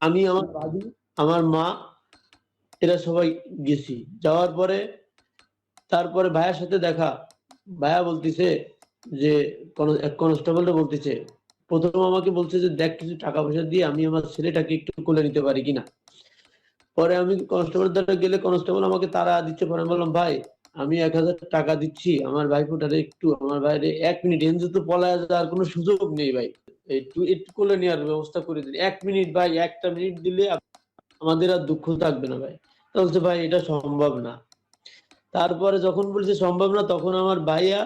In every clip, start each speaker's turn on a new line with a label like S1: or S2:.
S1: আমি আমার দাদু আমার মা, এরা সবাই গেছি। যাওয়ার পরে, তারপরে ভাইয়ের সাথে দেখা। ভাইয়া বলতেছে যে, কোন- এক কনস্টেবলটা বলতেছে, প্রথম আমাকে বলছে যে, দেখ কিছু টাকা পয়সা দিয়ে আমি আমার ছেলেটাকে একটু কোলে নিতে পারি কিনা? পরে আমি কনস্টেবল দ্বারা গেলে কনস্টেবল আমাকে তারা দিচ্ছে। পরে আমি বললাম, ভাই আমি এক হাজার টাকা দিচ্ছি, আমার ভাইফোটারে একটু, আমার ভাইরে এক মিনিট এনজু তো পলায় যাওয়ার কোনো সুযোগ নেই ভাই। একটু একটু কোলে নেওয়ার ব্যবস্থা করে দিন। এক মিনিট ভাই, একটা মিনিট দিলে আমাদের আর দুঃখ থাকবে না ভাই। বলছে, ভাই, এটা সম্ভব না। তারপরে যখন বলছে, সম্ভব না, তখন আমার ভাইয়া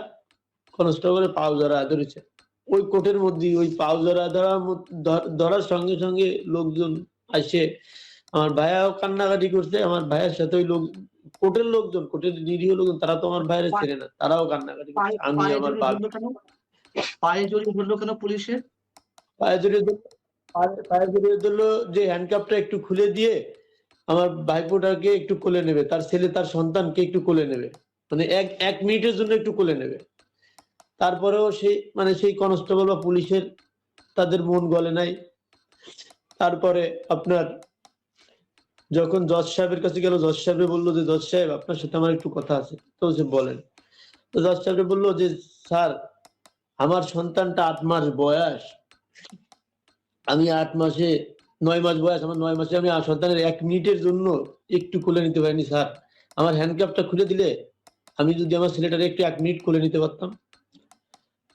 S1: কনস্টেবলের পাও ধরা ধরেছে। ওই কোর্টের মধ্যে ওই পাও ধরা ধরার ধরার সঙ্গে সঙ্গে লোকজন আসে। আমার ভাইয়াও কান্নাকাটি করছে, আমার ভাইয়ের সাথে ওই লোক কোর্টের লোকজন কোর্টের নিরীহ লোকজন তারা তো আমার ভাইয়ের ছেড়ে না তারাও কান্নাকাটি করছে। আমি আমার
S2: পায়ে জড়িয়ে ধরলো কেন পুলিশের?
S1: পায়ে জড়িয়ে পায়ে জড়িয়ে ধরলো যে হ্যান্ডকাপটা একটু খুলে দিয়ে আমার ভাইপোটাকে একটু কোলে নেবে তার ছেলে তার সন্তানকে একটু কোলে নেবে। মানে এক এক মিনিটের জন্য একটু কোলে নেবে। তারপরেও সেই মানে সেই কনস্টেবল বা পুলিশের তাদের মন গলে নাই। তারপরে আপনার যখন জজ সাহেবের কাছে গেল, জজ সাহেব বলল যে, জজ সাহেব, আপনার সাথে আমার একটু কথা আছে। তো সে বলেন। তো জজ সাহেব বলল যে, স্যার, আমার সন্তানটা আট মাস বয়স। আমি আট মাসে, নয় মাস বয়স, আমার নয় মাসে আমি সন্তানের এক মিনিটের জন্য একটু কোলে নিতে পারিনি, স্যার। আমার হ্যান্ডক্যাপটা খুলে দিলে আমি যদি আমার ছেলেটাকে একটু এক মিনিট খুলে নিতে পারতাম।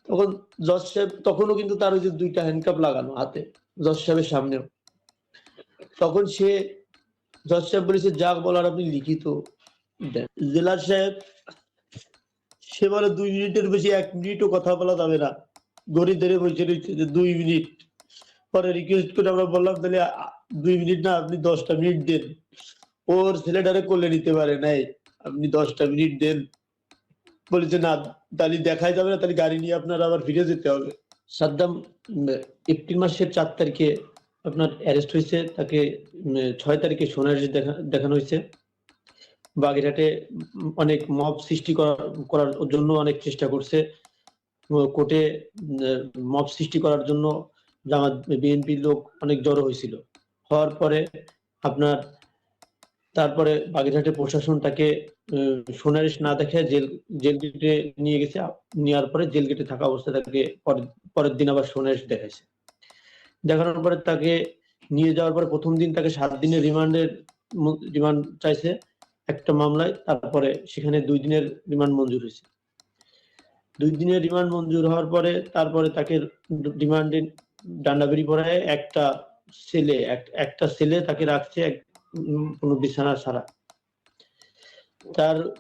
S1: তখন জজ সাহেব, তখনও কিন্তু তার ওই যে দুইটা হ্যান্ডকাপ লাগানো হাতে, জজ সাহেবের সামনেও। তখন সে জজ সাহেব বলেছে, যা বলার আপনি লিখিত। জেলার সাহেব, সে বলে দুই মিনিটের বেশি, এক মিনিটও কথা বলা যাবে না। গড়ি ধরে যে দুই মিনিট। পরে রিকোয়েস্ট করে আমরা বললাম, তাহলে দুই মিনিট না, আপনি দশটা মিনিট দেন। ওর ছেলেটারে কোলে নিতে পারে নাই, আপনি দশটা মিনিট দেন। বলেছে, না, তাহলে দেখাই যাবে না, তাহলে গাড়ি নিয়ে আপনার আবার ফিরে যেতে হবে। সাদ্দাম এপ্রিল মাসের চার তারিখে আপনার অ্যারেস্ট হয়েছে, তাকে ছয় তারিখে সোনারি দেখা, দেখানো হয়েছে। বাগেরহাটে অনেক মব সৃষ্টি করা- করার জন্য অনেক চেষ্টা করছে। কোর্টে মব সৃষ্টি করার জন্য জামাত বিএনপির লোক অনেক জড়ো হয়েছিল। হওয়ার পরে আপনার, তারপরে বাগেরহাটে প্রশাসন তাকে সোনারিশ না দেখে জেল জেল গেটে নিয়ে গেছে। নেওয়ার পরে জেল গেটে থাকা অবস্থায় তাকে পরের দিন আবার সোনারিশ দেখাইছে। দেখানোর পরে তাকে নিয়ে যাওয়ার পরে প্রথম দিন তাকে সাত দিনের রিমান্ডের রিমান্ড চাইছে একটা মামলায়, তারপরে সেখানে দুই দিনের রিমান্ড মঞ্জুর হয়েছে। দুই দিনের রিমান্ড মঞ্জুর হওয়ার পরে তারপরে তাকে রিমান্ডে ডান্ডাবেরি পড়ায় একটা ছেলে, এক- একটা ছেলে তাকে রাখছে কোনো বিছানা ছাড়া। তার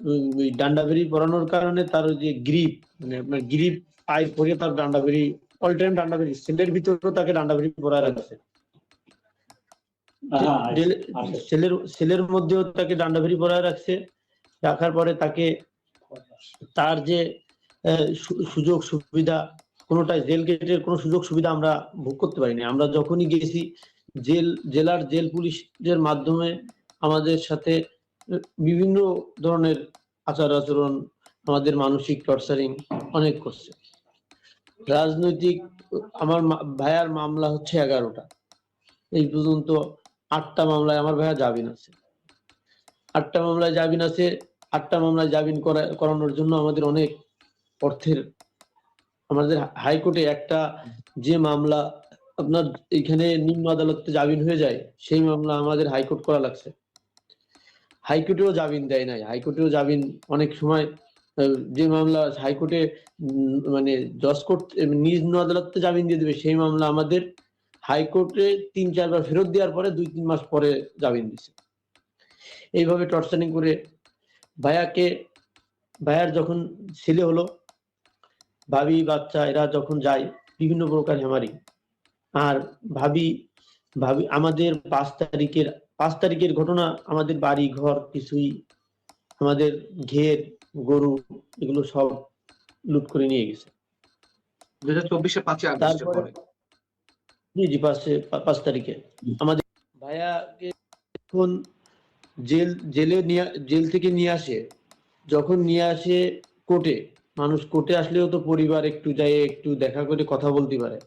S1: ডান্ডাবেরি পরানোর কারণে তার ওই যে গ্রিপ মানে আপনার গ্রিপ পায়ে পরে তার ডান্ডাবেরি অল টাইম ডান্ডাবেরি সেলের ভিতরেও তাকে ডান্ডাবেরি পরায় রাখছে। সেলের সেলের মধ্যেও তাকে ডান্ডাবেরি পরায় রাখছে। রাখার পরে তাকে তার যে সুযোগ সুবিধা কোনোটাই জেল গেটের কোনো সুযোগ সুবিধা আমরা ভোগ করতে পারিনি। আমরা যখনই গেছি জেল জেলার জেল পুলিশের মাধ্যমে আমাদের সাথে বিভিন্ন ধরনের আচার আচরণ আমাদের মানসিক টর্চারিং অনেক করছে। রাজনৈতিক, আমার ভাইয়ার মামলা হচ্ছে এগারোটা। এই পর্যন্ত আটটা মামলায় আমার ভাইয়া জামিন আছে। আটটা মামলায় জামিন আছে, আটটা মামলায় জামিন করা- করানোর জন্য আমাদের অনেক অর্থের, আমাদের হাইকোর্টে একটা যে মামলা আপনার এখানে নিম্ন আদালতে জামিন হয়ে যায়, সেই মামলা আমাদের হাইকোর্ট করা লাগছে। হাইকোর্টেও জামিন দেয় নাই। হাইকোর্টেও জামিন অনেক সময় যে মামলা হাইকোর্টে মানে জজ কোর্ট নিম্ন আদালতে জামিন দিয়ে দেবে, সেই মামলা আমাদের হাইকোর্টে তিন চারবার ফেরত দেওয়ার পরে দুই তিন মাস পরে জামিন দিছে। এইভাবে টর্চারিং করে ভাইয়াকে, ভাইয়ার যখন ছেলে হলো, ভাবি, বাচ্চা, এরা যখন যায়, বিভিন্ন প্রকার হেমারি আর ভাবি ভাবি, আমাদের পাঁচ তারিখের পাঁচ তারিখের ঘটনা আমাদের বাড়ি, ঘর, কিছুই আমাদের ঘের গরু এগুলো সব লুট করে নিয়ে গেছে।
S2: দুই হাজার চব্বিশে পাঁচই আগস্টের
S1: জি জি পাঁচে পাঁচ তারিখে। আমাদের ভাইয়াকে যখন জেল জেলে নিয়ে জেল থেকে নিয়ে আসে যখন নিয়ে আসে কোর্টে মানুষ কোর্টে আসলেও তো পরিবার একটু যায় একটু দেখা করে কথা বলতে পারে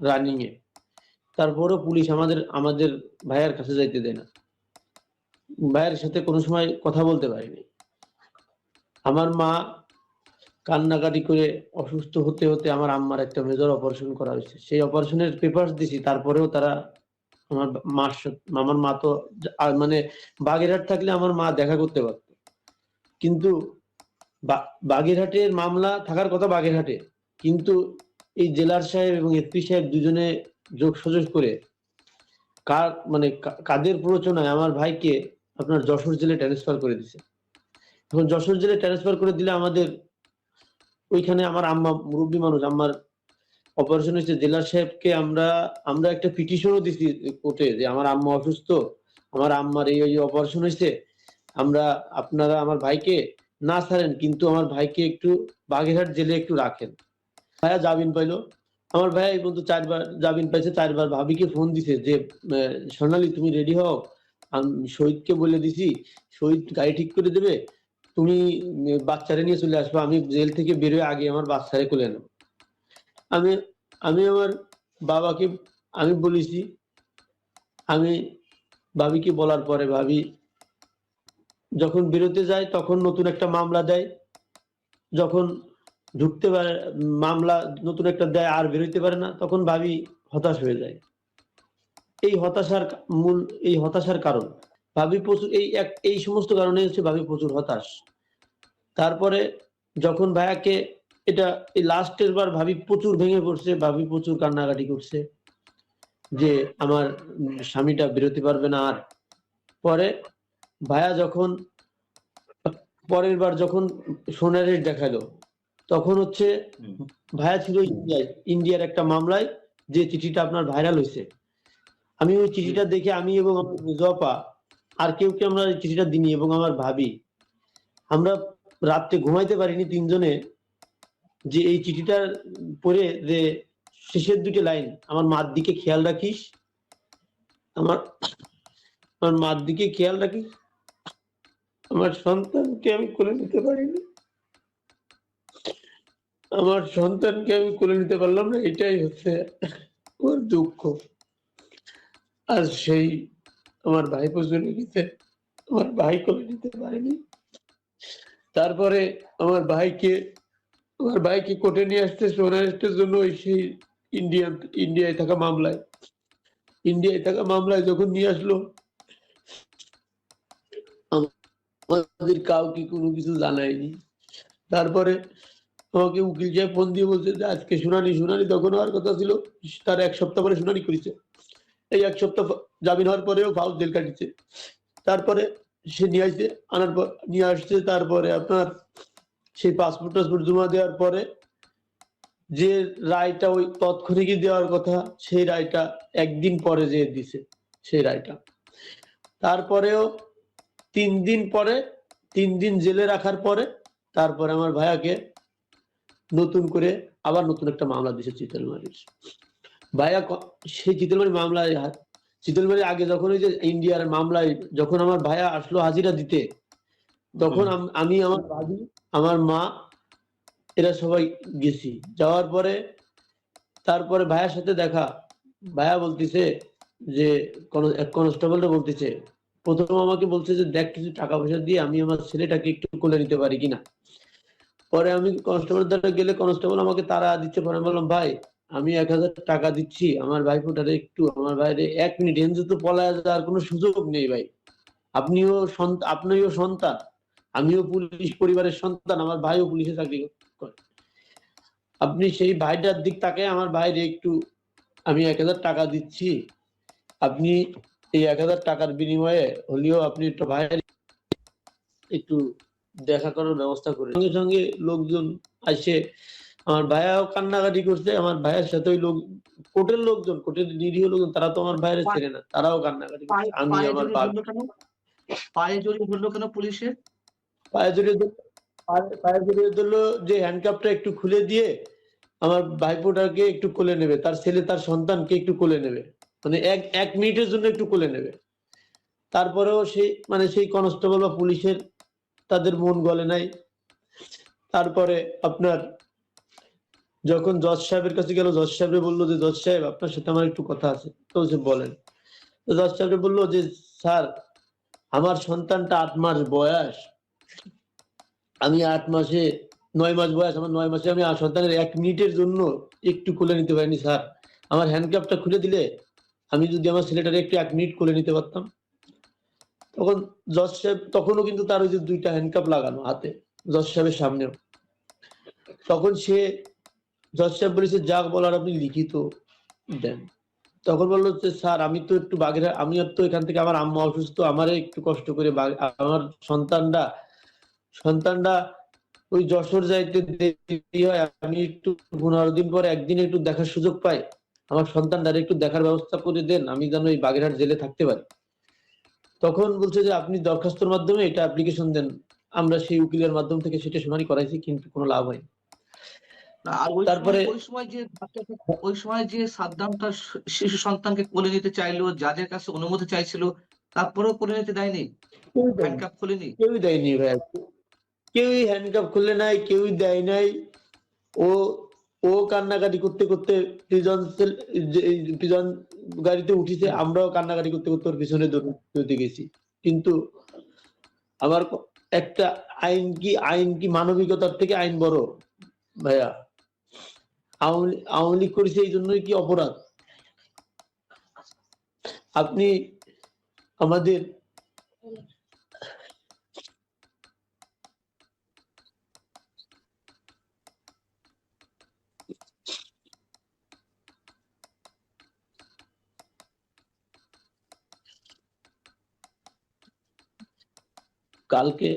S1: রানিং এ তারপরেও পুলিশ আমাদের আমাদের ভাইয়ার কাছে যাইতে দেয় না। ভাইয়ের সাথে কোনো সময় কথা বলতে পারিনি। আমার মা কান্নাকাটি করে অসুস্থ হতে হতে আমার আম্মার একটা মেজর অপারেশন করা হয়েছে। সেই অপারেশনের পেপারস দিছি, তারপরেও তারা আমার মার আমার মা তো মানে বাগেরহাট থাকলে আমার মা দেখা করতে পারত। কিন্তু বাগেরহাটের মামলা থাকার কথা বাগেরহাটে। কিন্তু এই জেলার সাহেব এবং এসপি সাহেব দুজনে যোগ সজোগ করে কার মানে কাদের প্ররোচনায় আমার ভাইকে আপনার যশোর জেলে ট্রান্সফার করে দিছে। এখন যশোর জেলে ট্রান্সফার করে দিলে আমাদের ওইখানে আমার আম্মা মুরব্বী মানুষ, আমার অপারেশন হয়েছে। জেলা সাহেবকে আমরা আমরা একটা পিটিশনও দিছি কোর্টে যে আমার আম্মা অসুস্থ, আমার আম্মার এই এই অপারেশন হয়েছে। আমরা, আপনারা আমার ভাইকে না ছাড়েন, কিন্তু আমার ভাইকে একটু বাগেরহাট জেলে একটু রাখেন। ভাইয়া জামিন পাইলো। আমার ভাইয়া এই পর্যন্ত চারবার জামিন পাইছে, চারবার ভাবিকে ফোন দিছে যে সোনালি তুমি রেডি হও? আমি শহীদকে বলে দিছি, শহীদ গাড়ি ঠিক করে দেবে তুমি বাচ্চারে নিয়ে চলে আসবে, আমি জেল থেকে বেরোয় আগে আমার বাচ্চারে কোলে নেব আমি আমি আমার বাবাকে, আমি বলেছি, আমি ভাবিকে বলার পরে ভাবি, যখন বেরোতে যায় তখন নতুন একটা মামলা দেয়, যখন ঢুকতে পারে, মামলা নতুন একটা দেয় আর বেরোতে পারে না, তখন ভাবি হতাশ হয়ে যায়। এই হতাশার মূল, এই হতাশার কারণ, ভাবি প্রচুর, এই এক, এই সমস্ত কারণে হচ্ছে ভাবি প্রচুর হতাশ। তারপরে যখন ভাইয়াকে এটা এই লাস্টের বার ভাবি প্রচুর ভেঙে পড়ছে ভাবি প্রচুর কান্নাকাটি করছে যে আমার স্বামীটা বেরোতে পারবে না আর। পরে ভাইয়া যখন পরের বার যখন সোনারের দেখাল তখন হচ্ছে। ভাইয়া ছিল ইন্ডিয়ায় ইন্ডিয়ার একটা মামলায় যে চিঠিটা আপনার ভাইরাল হয়েছে। আমি ওই চিঠিটা দেখে আমি এবং আমার জপা আর কেউ কে আমরা চিঠিটা দিনি এবং আমার ভাবি। আমরা রাত্রে ঘুমাইতে পারিনি তিনজনে, যে এই চিঠিটা পড়ে যে শেষের দুটি লাইন, আমার মার দিকে খেয়াল রাখিস, আমার আমার মার দিকে খেয়াল রাখিস, আমার সন্তানকে আমি কোলে নিতে পারিনি। আমার সন্তানকে আমি কোলে নিতে পারলাম না, এটাই হচ্ছে ওর দুঃখ। আর সেই আমার ভাই গেছে আমার ভাই কোলে নিতে পারেনি। তারপরে আমার ভাইকে আমার ভাইকে কোর্টে নিয়ে আসতে সোনা আসতের জন্য ওই সেই ইন্ডিয়ান ইন্ডিয়ায় থাকা মামলায়। ইন্ডিয়ায় থাকা মামলায় যখন নিয়ে আসলো, আমাদের কাউকে কোনো কিছু জানায়নি। তারপরে আমাকে উকিল সাহেব ফোন দিয়ে বলছে যে, আজকে শুনানি শুনানি তখন হওয়ার কথা ছিল। তার এক সপ্তাহ পরে শুনানি করেছে। এই এক সপ্তাহ জামিন হওয়ার পরেও ফাউল জেল কাটিছে তারপরে সে নিয়ে আসছে আনার পর, নিয়ে আসছে, তারপরে আপনার সেই পাসপোর্ট টাসপোর্ট জমা দেওয়ার পরে যে রায়টা ওই তৎক্ষণিকই দেওয়ার কথা, সেই রায়টা একদিন পরে যে দিছে, সেই রায়টা। তারপরেও তিন দিন পরে, তিন দিন জেলে রাখার পরে, তারপরে আমার ভাইয়াকে নতুন করে আবার নতুন একটা মামলা দিছে চিতলমারির। ভাইয়া সেই চিতলমারি মামলায় চিতলমারি আগে যখন ওই যে ইন্ডিয়ার মামলায় যখন আমার ভাইয়া আসলো হাজিরা দিতে তখন আমি আমার ভাবি আমার মা এরা সবাই গেছি। যাওয়ার পরে তারপরে ভাইয়ার সাথে দেখা। ভাইয়া বলতেছে যে কোন- এক কনস্টেবলটা বলতেছে প্রথম আমাকে বলছে যে দেখ কিছু টাকা পয়সা দিয়ে আমি আমার ছেলেটাকে একটু কোলে নিতে পারি কিনা? পরে আমি কনস্টেবল দ্বারা গেলে কনস্টেবল আমাকে তারা দিচ্ছে। পরে বললাম ভাই আমি এক হাজার টাকা দিচ্ছি, আমার ভাই ভাইফোটারে একটু, আমার ভাইরে এক মিনিট, এনজে তো পলায় যাওয়ার কোনো সুযোগ নেই ভাই। আপনিও আপনিও সন্তান, আমিও পুলিশ পরিবারের সন্তান, আমার ভাইও পুলিশে চাকরি করে। আপনি সেই ভাইটার দিক তাকে আমার ভাইরে একটু, আমি এক হাজার টাকা দিচ্ছি, আপনি এই এক হাজার টাকার বিনিময়ে হলেও আপনি একটু ভাইয়ের একটু দেখা করার ব্যবস্থা করে সঙ্গে সঙ্গে লোকজন আসে আমার ভাইয়াও কান্নাকাটি করছে আমার ভাইয়ের সাথে ওই লোক কোর্টের লোকজন কোর্টের নিরীহ লোকজন তারা তো আমার ভাইয়ের ছেড়ে না তারাও কান্নাকাটি করছে। আমি আমার
S2: পায়ে জড়িয়ে ধরলো কেন পুলিশের
S1: পায়ে জড়িয়ে পায়ে জড়িয়ে ধরলো যে হ্যান্ডকাপটা একটু খুলে দিয়ে আমার ভাইপোটাকে একটু কোলে নেবে তার ছেলে তার সন্তানকে একটু কোলে নেবে। মানে এক এক মিনিটের জন্য একটু কোলে নেবে। তারপরেও সেই মানে সেই কনস্টেবল বা পুলিশের তাদের মন গলে নাই। তারপরে আপনার যখন জজ সাহেবের কাছে গেল, জজ সাহেব বলল যে, জজ সাহেব, আপনার সাথে আমার একটু কথা আছে। তো সে বলেন। তো জজ সাহেব বলল যে, স্যার, আমার সন্তানটা আট মাস বয়স। আমি আট মাসে, নয় মাস বয়স, আমার নয় মাসে আমি সন্তানের এক মিনিটের জন্য একটু খুলে নিতে পারিনি, স্যার। আমার হ্যান্ডক্যাপটা খুলে দিলে আমি যদি আমার ছেলেটারে একটু এক মিনিট খুলে নিতে পারতাম। তখন জজ সাহেব, তখনও কিন্তু তার ওই যে দুইটা হ্যান্ডকাপ লাগানো হাতে, জজ সাহেবের সামনেও। তখন সে জজ সাহেব বলেছে যা বলার, আপনি লিখিত। দেন। তখন বলল যে, স্যার, আমি তো একটু বাগের আমি আর তো এখান থেকে আমার আম্মা অসুস্থ, আমারে একটু কষ্ট করে আমার সন্তানটা সন্তানটা ওই যশোর যাইতে দেরি হয়, আমি একটু পনেরো দিন পরে একদিন একটু দেখার সুযোগ পাই। আমার সন্তানটার একটু দেখার ব্যবস্থা করে দেন, আমি যেন এই বাগেরহাট জেলে থাকতে পারি। তখন বলছে যে, আপনি দরখাস্তর মাধ্যমে এটা অ্যাপ্লিকেশন দেন, আমরা সেই উকিলের মাধ্যম থেকে সেটা শুনানি করাইছি, কিন্তু কোনো লাভ হয়নি।
S2: আর ওই
S1: তারপরে-
S2: ওই সময় যে ওই সময় যে সাদ্দাম তার শিশু সন্তানকে কোলে নিতে চাইলো জাজের কাছে অনুমতি চাইছিল তারপরেও কোলে নিতে দেয়নি? হ্যান্ডকাপ খুলেনি?
S1: কেউই দেয়নি ভাই। কেউই হ্যান্ডকাপ খুলে নাই কেউই দেয় নাই। ও ও কান্নাকাটি করতে করতে প্রিজন প্রিজন গাড়িতে উঠিছে আমরাও কান্নাকাটি করতে করতে ওর পিছনে দৌড়তে গেছি। কিন্তু আমার একটা আইন কি আইন কি মানবিকতার থেকে আইন বড় ভাইয়া? আওয়ামী লীগ- আওয়ামী লীগ করেছে এই জন্যই কি অপরাধ? আপনি আমাদের কালকে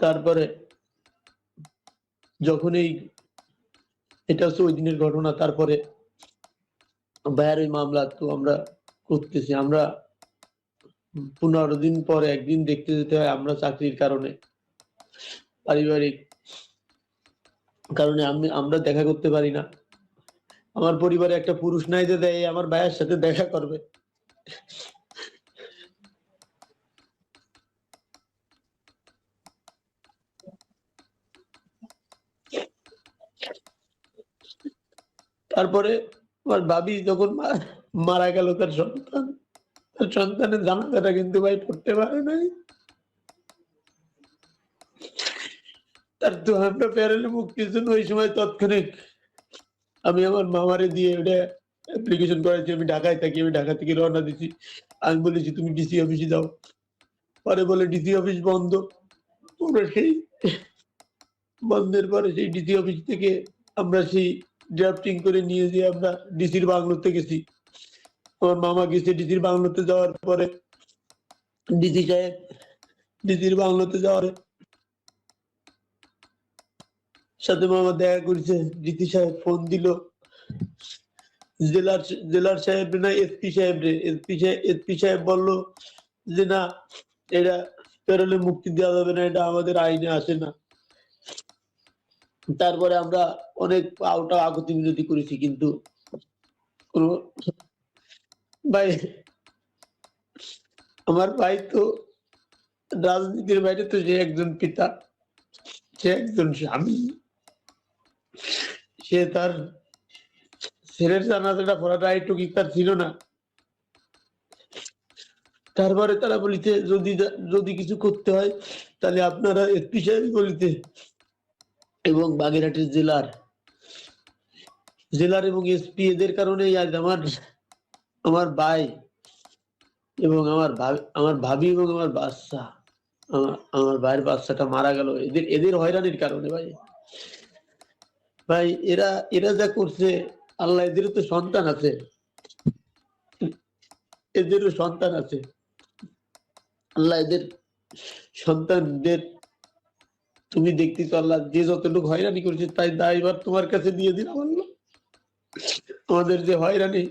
S1: তারপরে যখন এই এটা হচ্ছে ওই দিনের ঘটনা, তারপরে ভাইয়ের ওই মামলা তো আমরা করতেছি। আমরা পনেরো দিন পরে একদিন দেখতে যেতে হয় আমরা চাকরির কারণে, পারিবারিক কারণে আমি, আমরা দেখা করতে পারি না। আমার পরিবারে একটা পুরুষ নাই যে দেয়, আমার ভাইয়ের সাথে দেখা করবে। তারপরে আমার ভাবি যখন মারা গেল তার সন্তান, তার সন্তানের জানাজাটা কিন্তু ভাই পড়তে পারে নাই। তার তো আমরা প্যারেলে মুক্তির জন্য ওই সময় তৎক্ষণিক আমি আমার মামারে দিয়ে ওটা অ্যাপ্লিকেশন করেছি, আমি ঢাকায় থাকি, আমি ঢাকা থেকে রওনা দিছি। আমি বলেছি, তুমি ডিসি অফিসে যাও। পরে বলে ডিসি অফিস বন্ধ। আমরা সেই বন্ধের পরে সেই ডিসি অফিস থেকে আমরা সেই ড্রাফটিং করে নিয়ে যেয়ে আমরা ডিসির বাংলোতে গেছি। আমার মামা গেছে ডিসির বাংলোতে যাওয়ার পরে ডিসি সাহেব ডিসির বাংলোতে যাওয়ার সাথে মামা দেখা করেছে ডিসি সাহেব ফোন দিল। জেলার জেলার সাহেব না এসপি সাহেব রে এসপি সাহেব এসপি সাহেব বলল যে, না, এটা পেরোলে মুক্তি দেওয়া যাবে না, এটা আমাদের আইনে আসে না। তারপরে আমরা অনেক আউটা আগতি বিনতি করেছি, কিন্তু কোনো ভাই, আমার ভাই তো রাজনীতির বাইরে তো সে একজন পিতা, সে একজন স্বামী। সে তার ছেলের জানাজাটা পড়াটা একটু কি তার ছিল না। তারপরে তারা বলিতে যদি যদি কিছু করতে হয়, তাহলে আপনারা এসপি সাহেব বলিতে এবং বাগেরহাটের জেলার জেলার এবং এসপি এদের কারণে আজ আমার আমার ভাই এবং আমার আমার ভাবি এবং আমার বাচ্চা, আমার আমার ভাইয়ের বাচ্চাটা মারা গেল। এদের এদের হয়রানির কারণে ভাই। ভাই, এরা এরা যা করছে, আল্লাহ এদেরও তো সন্তান আছে। এদেরও সন্তান আছে। আল্লাহ এদের সন্তানদের তুমি দেখতেছ আল্লাহ যে যতটুকু হয়রানি করেছে, তাই দায়বার তোমার কাছে দিয়ে দিলাম আল্লাহ আমাদের যে হয়রানি।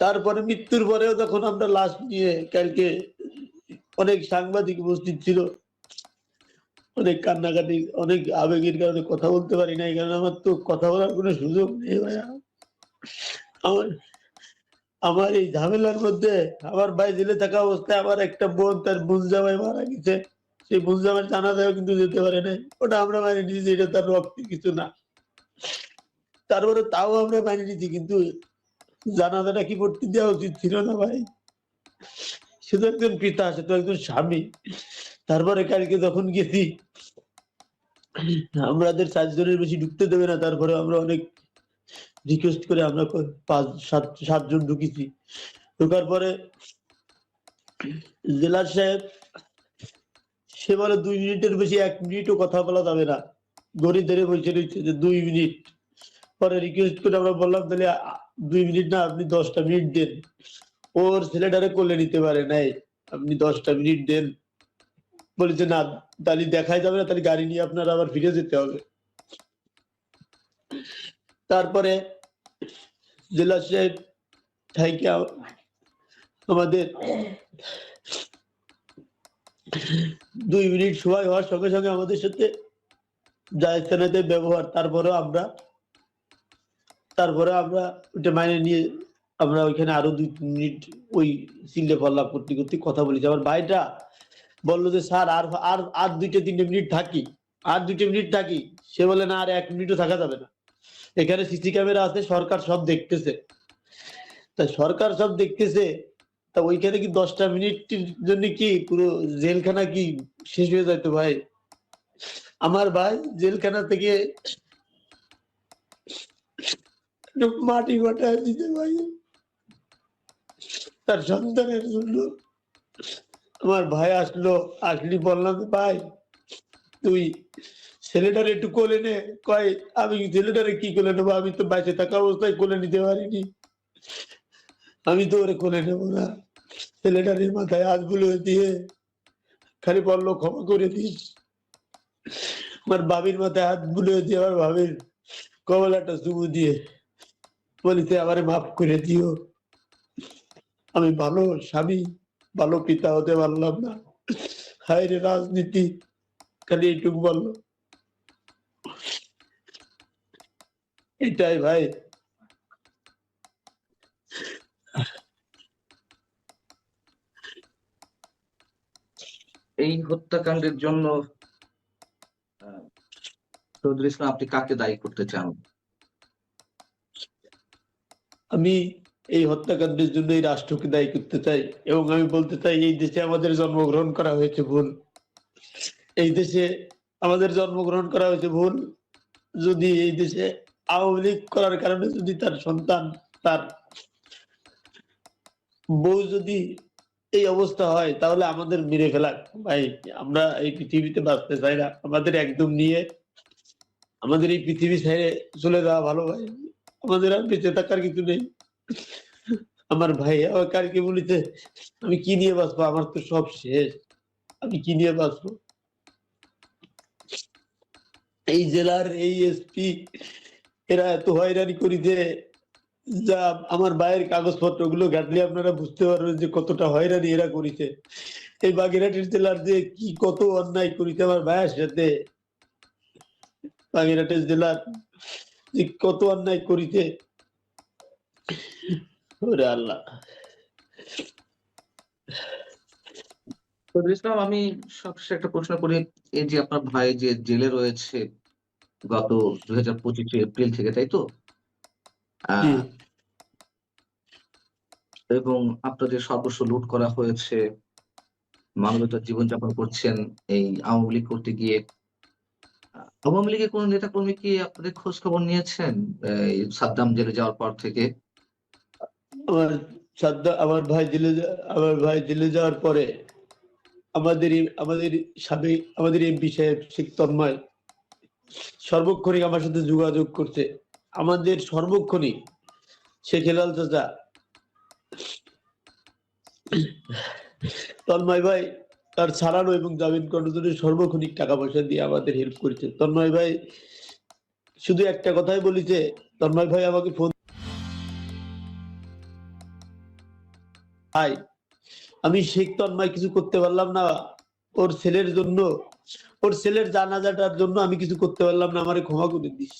S1: তারপরে মৃত্যুর পরেও যখন আমরা লাশ নিয়ে কালকে অনেক সাংবাদিক উপস্থিত ছিল, অনেক কান্নাকাটি, অনেক আবেগের কারণে কথা বলতে পারি না কারণে আমার তো কথা বলার কোনো সুযোগ নেই ভাইয়া। আমার আমার এই ঝামেলার মধ্যে আমার ভাই জেলে থাকা অবস্থায় আমার একটা বোন তার বোন জামাই মারা গেছে। সেই বোন জামাই জানা দেওয়া কিন্তু যেতে পারে না। ওটা আমরা মানি নিয়েছি, এটা তার রক্তের কিছু না। তারপরে তাও আমরা মানি নিয়েছি, কিন্তু জানাজাটা কি করতে দেওয়া উচিত ছিল না ভাই? সে তো একজন পিতা, সে তো একজন স্বামী। তারপরে কালকে যখন গেছি, আমাদের চারজনের বেশি ঢুকতে দেবে না, তারপরে আমরা অনেক রিকোয়েস্ট করে আমরা পাঁচ, সাত, সাতজন ঢুকেছি। ঢোকার পরে জেলার সাহেব সে বলে দুই মিনিটের বেশি, এক মিনিটও কথা বলা যাবে না। গড়ি ধরে বসে রয়েছে যে দুই মিনিট। পরে রিকোয়েস্ট করে আমরা বললাম, তাহলে দুই মিনিট না, আপনি দশটা মিনিট দেন। ওর ছেলেটারে কোলে নিতে পারে নাই। আপনি দশটা মিনিট দেন। বলেছে, না, তাহলে দেখাই যাবে না, তাহলে গাড়ি নিয়ে আপনার আবার ফিরে যেতে হবে। তারপরে জেলা সাহেব আ- আমাদের দুই মিনিট সময় হওয়ার সঙ্গে সঙ্গে আমাদের সাথে জায়স্তানাতে ব্যবহার তারপরে আমরা তারপরে আমরা ওটা মাইনে নিয়ে আমরা ওইখানে আরও দুই মিনিট ওই সিলে ফল্লা করতে করতে কথা বলেছি। আমার ভাইটা বলল যে, স্যার, আর আর আর দুইটা তিনটে মিনিট থাকি, আর দুইটা মিনিট থাকি। সে বলে না, আর এক মিনিটও থাকা যাবে না। এখানে সিসি ক্যামেরা আছে, সরকার সব দেখতেছে। তা সরকার সব দেখতেছে তা ওইখানে কি দশটা মিনিটের জন্য কি পুরো জেলখানা কি শেষ হয়ে যাইতো ভাই? আমার ভাই জেলখানা থেকে মাটি গোটা দিতে ভাই। তার সন্তানের জন্য। আমার ভাই আসলো, আসলি বললাম, ভাই, তুই ছেলেটারে একটু কোলে নে। কয়, আমি ছেলেটারে কি কোলে নেব? আমি তো বাইচে থাকা অবস্থায় কোলে নিতে পারিনি। আমি তো ওরে কোলে নেব না। ছেলেটারে মাথায় হাত বুলো দিয়ে খালি বলল ক্ষমা করে দিস। আমার বাবির মাথায় হাত বুলে দিয়ে আমার ভাবির কমলাটা চুমু দিয়ে বলিতে আমারে মাফ করে দিও। আমি ভালো স্বামী, ভালো পিতা হতে পারলাম না। হায় রাজনীতি। খালি এইটুকু বলল। এটাই ভাই
S2: এই হত্যাকাণ্ডের জন্য চৌধুরী ইসলাম, আপনি কাকে দায়ী করতে চান?
S1: আমি এই হত্যাকাণ্ডের জন্য এই রাষ্ট্রকে দায়ী করতে চাই এবং আমি বলতে চাই, এই দেশে আমাদের জন্মগ্রহণ করা হয়েছে ভুল। এই দেশে আমাদের জন্মগ্রহণ করা হয়েছে ভুল। যদি এই দেশে আওয়ামী লীগ করার কারণে যদি তার সন্তান, তার বউ যদি এই অবস্থা হয়, তাহলে আমাদের মেরে ফেলা। ভাই, আমরা এই পৃথিবীতে বাঁচতে চাই না। আমাদের একদম নিয়ে আমাদের এই পৃথিবী ছেড়ে চলে যাওয়া ভালো, ভাই। আমাদের আর বেঁচে থাকার কিছু নেই। আমার ভাই আমার কালকে বলিতে আমি কি নিয়ে বাঁচবো? আমার তো সব শেষ। আমি কি নিয়ে বাঁচবো? এই জেলার এই এসপি, এরা এত হয়রানি করিতে যা আমার ভাইয়ের কাগজপত্রগুলো ঘাটলে আপনারা বুঝতে পারবেন যে কতটা হয়রানি এরা করিছে। এই বাগেরহাটের জেলার যে কি কত অন্যায় করিতে আমার ভাইয়ের সাথে। বাগেরহাটের জেলার যে কত অন্যায় করিতে ওরে আল্লাহ।
S2: ইসলাম আমি সবশেষে একটা প্রশ্ন করি। এই যে আপনার ভাই যে জেলে রয়েছে গত দুই হাজার পঁচিশে এপ্রিল থেকে তাই তো? আহ,
S1: জি।
S2: এবং আপনাদের সর্বস্ব লুট করা হয়েছে। মানবতার জীবনযাপন করছেন এই আওয়ামী লীগ করতে গিয়ে। আওয়ামী লীগের কোন নেতা কর্মী কি আপনাদের খোঁজ খবর নিয়েছেন সাদ্দাম জেলে যাওয়ার পর থেকে।
S1: আমার আমার ভাই জেলে আমার ভাই জেলে যাওয়ার পরে আমাদের আমাদের সাবেক আমাদের এমপি সাহেব শেখ তন্ময় সর্বক্ষণিক আমার সাথে যোগাযোগ করছে। আমাদের সর্বক্ষণিক শেখ হেলাল চাচা তন্ময় ভাই, তার ছাড়ানো এবং জামিন জন্য সর্বক্ষণিক টাকা পয়সা দিয়ে আমাদের হেল্প করেছে। তন্ময় ভাই, শুধু একটা কথাই বলেছে তন্ময় ভাই আমাকে ফোন আমি শেখ তন্ময় কিছু করতে পারলাম না। ওর ছেলের জন্য, ওর ছেলের জানাজাটার জন্য আমি কিছু করতে পারলাম না। আমারে ক্ষমা করে দিস।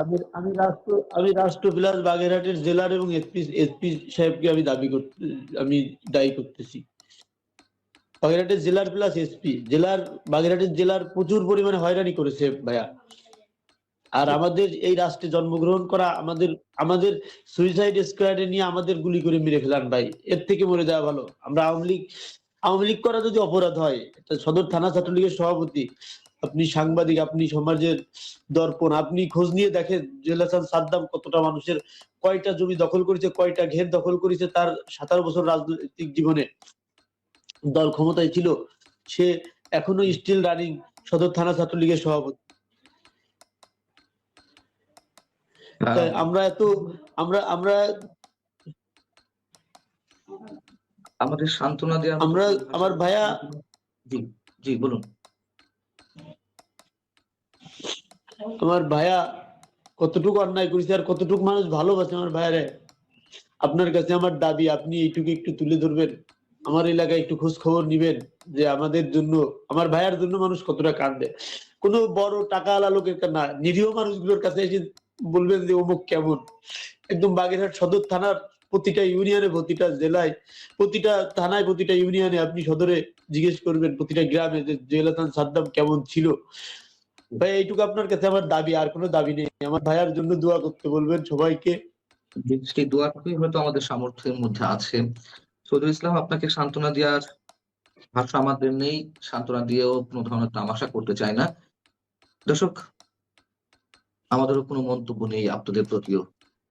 S1: আমি আমি রাষ্ট্র, আমি বাগেরহাটের জেলার এবং এসপি এসপি সাহেবকে আমি দাবি করতে, আমি দায়ী করতেছি। বাগেরহাটের জেলার প্লাস এসপি, জেলার, বাগেরহাটের জেলার প্রচুর পরিমাণে হয়রানি করেছে ভাইয়া। আর আমাদের এই রাষ্ট্রে জন্মগ্রহণ করা আমাদের আমাদের সুইসাইড স্কোয়াডে নিয়ে আমাদের গুলি করে মেরে ফেলান ভাই। এর থেকে মরে যাওয়া ভালো। আমরা আওয়ামী লীগ আওয়ামী লীগ করা যদি অপরাধ হয় সদর থানা ছাত্রলীগের সভাপতি আপনি সাংবাদিক আপনি সমাজের দর্পণ আপনি খোঁজ নিয়ে দেখেন জুয়েল হাসান সাদ্দাম কতটা মানুষের কয়টা জমি দখল করেছে কয়টা ঘের দখল করেছে তার সাতারো বছর রাজনৈতিক জীবনে। দল ক্ষমতায় ছিল সে এখনও স্টিল রানিং সদর থানা ছাত্রলীগের সভাপতি। তাই আমরা এত আমরা আমরা
S2: আমাদের সান্ত্বনা মতো
S1: আমরা- আমার ভাইয়া
S2: জি জি বলুন।
S1: আমার ভাইয়া কতটুকু অন্যায় করেছে আর কতটুকু মানুষ ভালোবাসে আমার ভাইয়ারে? আপনার কাছে আমার দাবি, আপনি এইটুকু একটু তুলে ধরবেন। আমার এলাকায় একটু খোঁজ খবর নিবেন যে আমাদের জন্য, আমার ভাইয়ার জন্য মানুষ কতটা কান্দে। কোনো বড় টাকা লোকের না, নিরীহ মানুষগুলোর কাছে এসে বলবেন যে, অমুক কেমন? একদম বাগেরহাট সদর থানার প্রতিটা ইউনিয়নে, প্রতিটা জেলায়, প্রতিটা থানায়, প্রতিটা ইউনিয়নে আপনি সদরে জিজ্ঞেস করবেন, প্রতিটা গ্রামে যে জুয়েল হাসান সাদ্দাম কেমন ছিল। ভাই, এইটুকু আপনার কাছে আমার দাবি, আর কোনো দাবি নেই। আমার ভাইয়ার জন্য দোয়া করতে বলবেন সবাইকে।
S2: সেই দোয়াটুকুই হয়তো আমাদের সামর্থ্যের মধ্যে আছে। সৈদুল ইসলাম, আপনাকে সান্ত্বনা দেওয়ার ভাষা আমাদের নেই। সান্ত্বনা দিয়েও কোনো ধরনের তামাশা করতে চাই না। দর্শক, আমাদেরও কোনো মন্তব্য নেই আপনাদের প্রতিও।